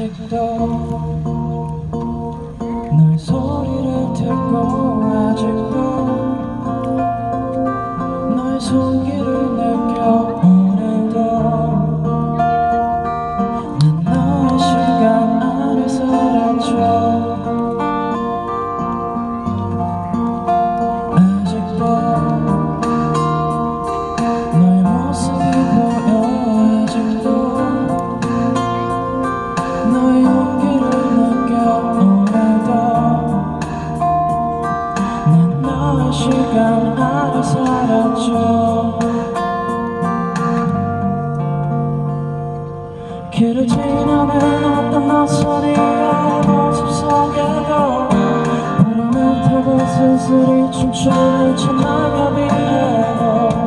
아직도 널 소리를 듣고 아직도 멈춰 길을 지나는 어떤 낯설이야 모습 속에도 바람을 타고 슬슬이 춤추는 첫 낙엽이 되고.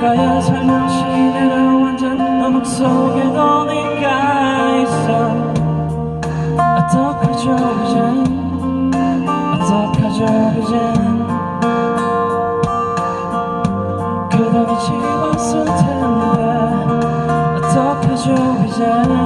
가야 살며시 내려 완전 암흑 속에 도 네가 있어. 어떡하죠 이젠 어떡하죠 이젠 그러기 지웠을 텐데. 어떡하죠 이젠